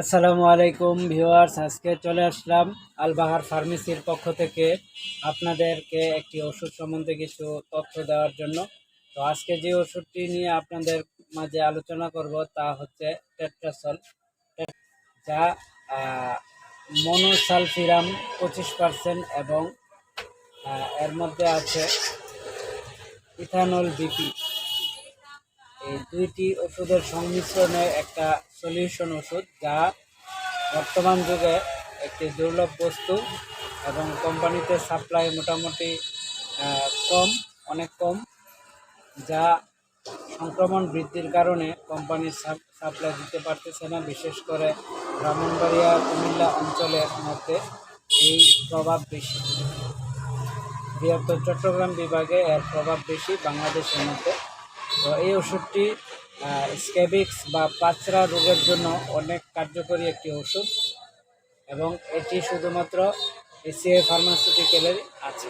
আসসালামু আলাইকুম ভিউয়ার্স, আজকে চলে আসলাম আলবাহার ফার্মেসির পক্ষ থেকে আপনাদেরকে একটি ওষুধ সম্বন্ধে কিছু তথ্য দেওয়ার জন্য। তো আজকে যে ওষুধটি নিয়ে আপনাদের মাঝে আলোচনা করব তা হচ্ছে টেট্রাসল। যা মনোসালফিরাম পঁচিশ পার্সেন্ট এবং এর মধ্যে আছে ইথানল বিপি। এই দুইটি ওষুধের সংমিশ্রণে একটা সলিউশন ওষুধ যা বর্তমান যুগে একটি দুর্লভ বস্তু এবং কোম্পানিতে সাপ্লাই মোটামুটি কম, অনেক কম, যা সংক্রমণ বৃদ্ধির কারণে কোম্পানি সাপ্লাই দিতে পারতেছে না। বিশেষ করে ব্রাহ্মণবাড়িয়া, কুমিল্লা অঞ্চলের মধ্যে এই প্রভাব বেশি। বৃহত্তর চট্টগ্রাম বিভাগে এর প্রভাব বেশি বাংলাদেশের মধ্যে। তো এই ওষুধটি স্ক্যাবিক্স বা পাচরা রোগের জন্য অনেক কার্যকরী একটি ওষুধ এবং এটি শুধুমাত্র এসিআই ফার্মাসিউটিক্যালের আছে।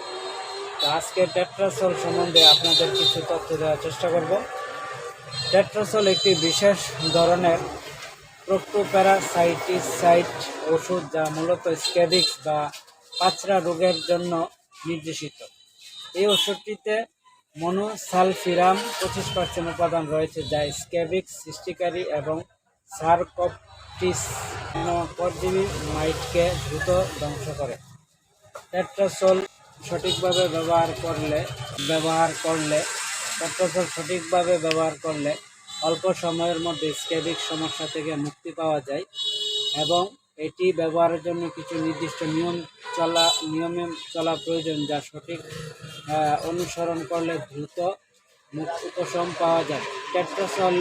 তো আজকে টেট্রাসল সম্বন্ধে আপনাদের কিছু তথ্য দেওয়ার চেষ্টা করব। টেট্রাসল একটি বিশেষ ধরনের প্রোক্টোপ্যারাসাইটিসাইট ওষুধ যা মূলত স্ক্যাবিক্স বা পাচরা রোগের জন্য নির্দেশিত। এই ওষুধটিতে মনোসালফিরাম পঁচিশ পার্সেন্ট উপাদান রয়েছে, যা স্ক্যাবিক্স সৃষ্টিকারী এবং সারকপটিস পরজীবী মাইটকে দ্রুত ধ্বংস করে। টেট্রাসোল সঠিকভাবে ব্যবহার করলে ব্যবহার করলে, টেট্রাসোল সঠিকভাবে ব্যবহার করলে অল্প সময়ের মধ্যে স্ক্যাবিক সমস্যা থেকে মুক্তি পাওয়া যায় এবং এটি ব্যবহারের জন্য কিছু নির্দিষ্ট নিয়ম চলা, নিয়মে চলা প্রয়োজন যা সঠিক অনুসরণ করলে দ্রুত মুক্ত উপশম পাওয়া যায়। টেট্রাসল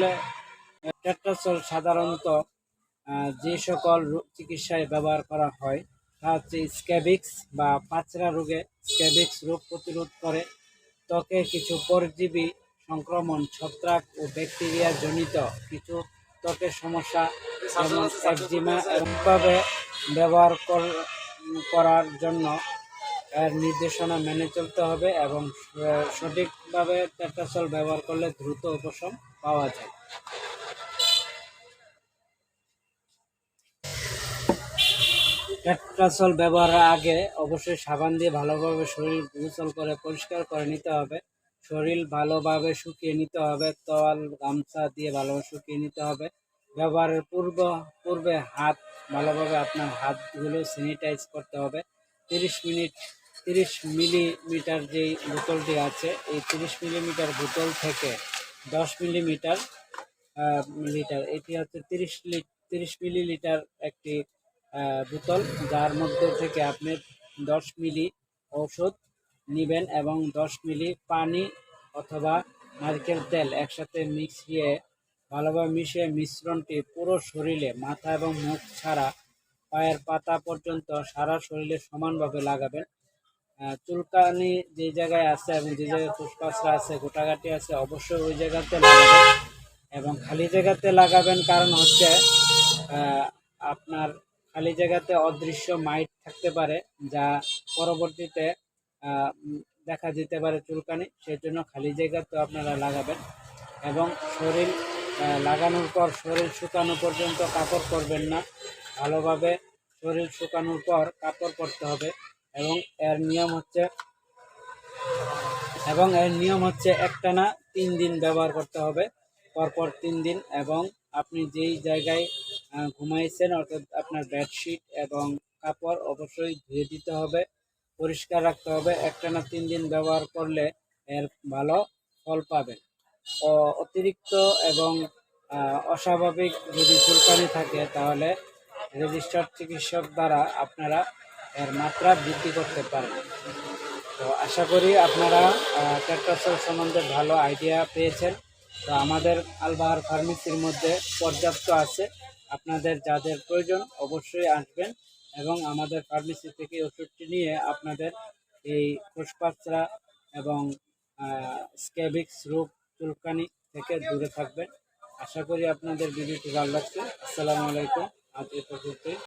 টেট্রাসল সাধারণত যে সকল রোগ চিকিৎসায় ব্যবহার করা হয় তা হচ্ছে স্ক্যাবিক্স বা পাচরা রোগে স্ক্যাবিক্স রোগ প্রতিরোধ করে। ত্বকে কিছু পরজীবী সংক্রমণ ছত্রাক ও ব্যাকটেরিয়া জনিত কিছু ত্বকের সমস্যা যেমন একজিমা এরকমভাবে ব্যবহার কর- করার জন্য নির্দেশনা মেনে চলতে হবে এবং সঠিকভাবে টেট্রাসল ব্যবহার করলে দ্রুত উপশম পাওয়া যায়। টেট্রাসল ব্যবহারের আগে অবশ্যই সাবান দিয়ে ভালোভাবে শরীর গোসল করে, পরিষ্কার করে নিতে হবে। শরীর ভালোভাবে শুকিয়ে নিতে হবে, তওয়াল, গামছা দিয়ে ভালোভাবে শুকিয়ে নিতে হবে। ব্যবহারের পূর্ব, পূর্বে হাত, ভালোভাবে আপনার হাতগুলো স্যানিটাইজ করতে হবে। তিরিশ মিনিট তিরিশ মিলিমিটার যেই বোতলটি আছে, এই তিরিশ মিলিমিটার বোতল থেকে দশ মিলিমিটার লিটার। এটি হচ্ছে তিরিশ লি, তিরিশ মিলিলিটার একটি বোতল, যার মধ্যে থেকে আপনি দশ মিলি ঔষধ নেবেন এবং দশ মিলি পানি অথবা নারকেল তেল একসাথে মিশিয়ে ভালোভাবে মিশিয়ে মিশ্রণটি পুরো শরীরে, মাথা এবং মুখ ছাড়া পায়ের পাতা পর্যন্ত সারা শরীরে সমানভাবে লাগাবেন। চুলকানি যে জায়গায় আছে এবং যে জায়গায় ফুসফাসরা আছে, গোটাঘাটি আছে, অবশ্যই ওই জায়গাতে লাগাবেন এবং খালি জায়গাতে লাগাবেন কারণ হচ্ছে আপনার খালি জায়গাতে অদৃশ্য মাইট থাকতে পারে যা পরবর্তীতে দেখা যেতে পারে চুলকানি। সেই জন্য খালি জায়গাতে আপনারা লাগাবেন এবং শরীর লাগানোর পর শরীর শুকানো পর্যন্ত কাপড় করবেন না। ভালোভাবে শরীর শুকানোর পর কাপড় করতে হবে। এবং এর নিয়ম হচ্ছে এবং এর নিয়ম হচ্ছে একটানা তিন দিন ব্যবহার করতে হবে, পরপর তিন দিন এবং আপনি যেই জায়গায় ঘুমাইছেন অর্থাৎ আপনার বেডশিট এবং কাপড় অবশ্যই ধুয়ে দিতে হবে, পরিষ্কার রাখতে হবে, একটানা তিন দিন ব্যবহার করলে এর ভালো ফল পাবেন। অতিরিক্ত এবং অস্বাভাবিক যদি চুলকানি থাকে তাহলে রেজিস্টার্ড চিকিৎসক দ্বারা আপনারা এর মাত্রা বৃদ্ধি করতে পারেন তো আশা করি আপনারা ট্র্যাক্টর সম্বন্ধে ভালো আইডিয়া পেয়েছেন। তো আমাদের আলবাহার ফার্মেসির মধ্যে পর্যাপ্ত আছে। আপনাদের যাদের প্রয়োজন অবশ্যই আসবেন এবং আমাদের ফার্মেসি থেকে ওষুধটি নিয়ে আপনাদের এই ফুসপাচরা এবং স্ক্যাবিক্স রোগ চুলকানি থেকে দূরে থাকবেন। আশা করি আপনাদের ভিডিওটি ভালো লাগছে। আসসালামু আলাইকুম। আজ এ পর্যন্তই।